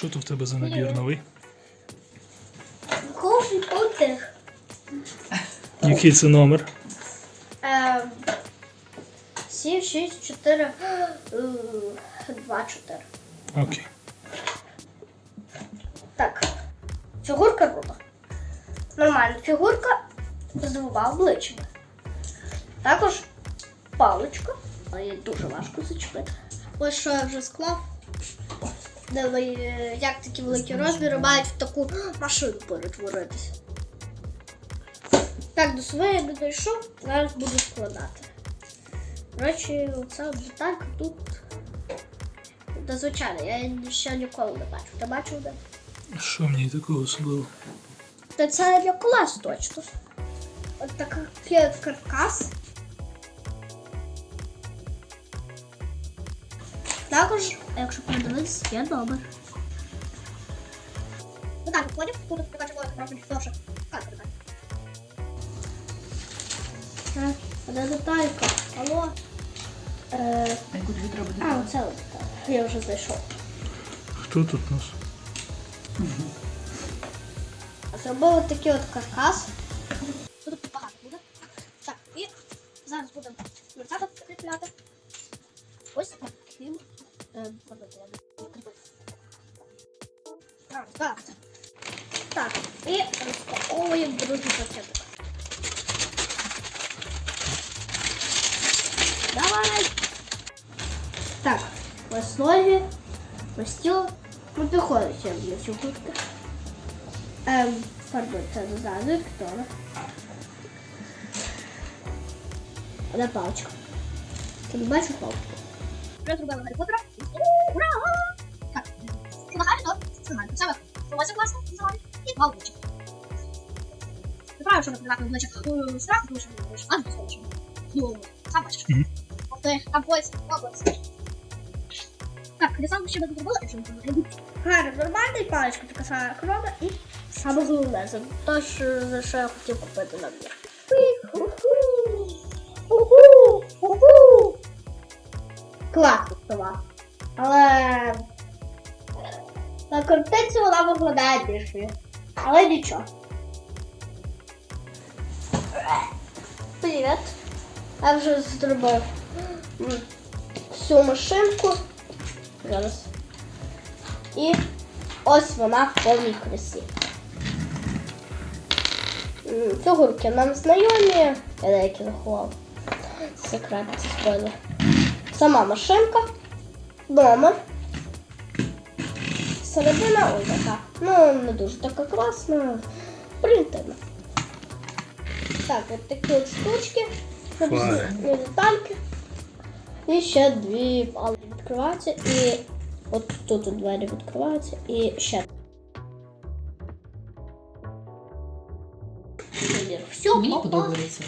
Що тут в тебе за набір новий? Кофі Поттер. Який це номер? Ем, 7, 6, 4, 2, 4. Окей. Так. Фігурка крута. Нормальна фігурка з двома обличчями. Також паличка, але її дуже важко зачепити. Ось що я вже склав. Е, як такі великі розміри мають в таку машину перетворитися. Так, до своєї не дійшов, зараз буду складати. Речі, оця деталька тут. Та звичайно, я ще ніколи не бачив. Ти бачив де? Що ній такого особливого? Та це для колес точно. От такий каркас. Також, якщо подивитися, є номер. Ну так, поняв, тут така червона правда довше. Так, так. Так, де деталька? Алло. Е, Яку тобі треба а, деталь? оце от деталь. Я вже зайшов. Хто тут у нас? Зробили такий от каркас. Тут багато буде. Так, і зараз будемо мерцати прикріпляти. Ось таким. е, пardon, я не відкріпив. Так, так. Так, і розпаковуємо другий пакетик. Давай! Так, в основі постіл. Ну, підходить я для цього кутки. Ем, пардон, це ззаду Вікторія. Де паличка? Ти не бачиш паличку? Вже зробила Гаррі Поттера. Ура! Так, багато, то знімаємо. Саме волосся класно, називають, і два обличчя. Неправильно, що розповідати обличчя страх, не будеш, а не схочеш. Ну, сам бачиш. Мгм. Тобто, там пояс, область. Так, сам ще не зробила, якщо не зробила. Гарно, нормальний паличка, така корона і саме головне, за те, що, за що я хотів купити набір. Уху! Уху! Класна сова. Але на картинці вона виглядає більшою. Але нічого. Привіт. Я вже зробив всю машинку. Зараз. І ось вона в повній красі. Фігурки нам знайомі. Я деякі заховав. Секрет, спойлер. Сама машинка. Номер. Середина ось така. Ну, не дуже така класна. Принтерна. Так, от такі от штучки. Файно. Дві детальки. І ще дві палки відкриваються. І от тут от двері відкриваються. І ще. Все, Мені опа. подобається.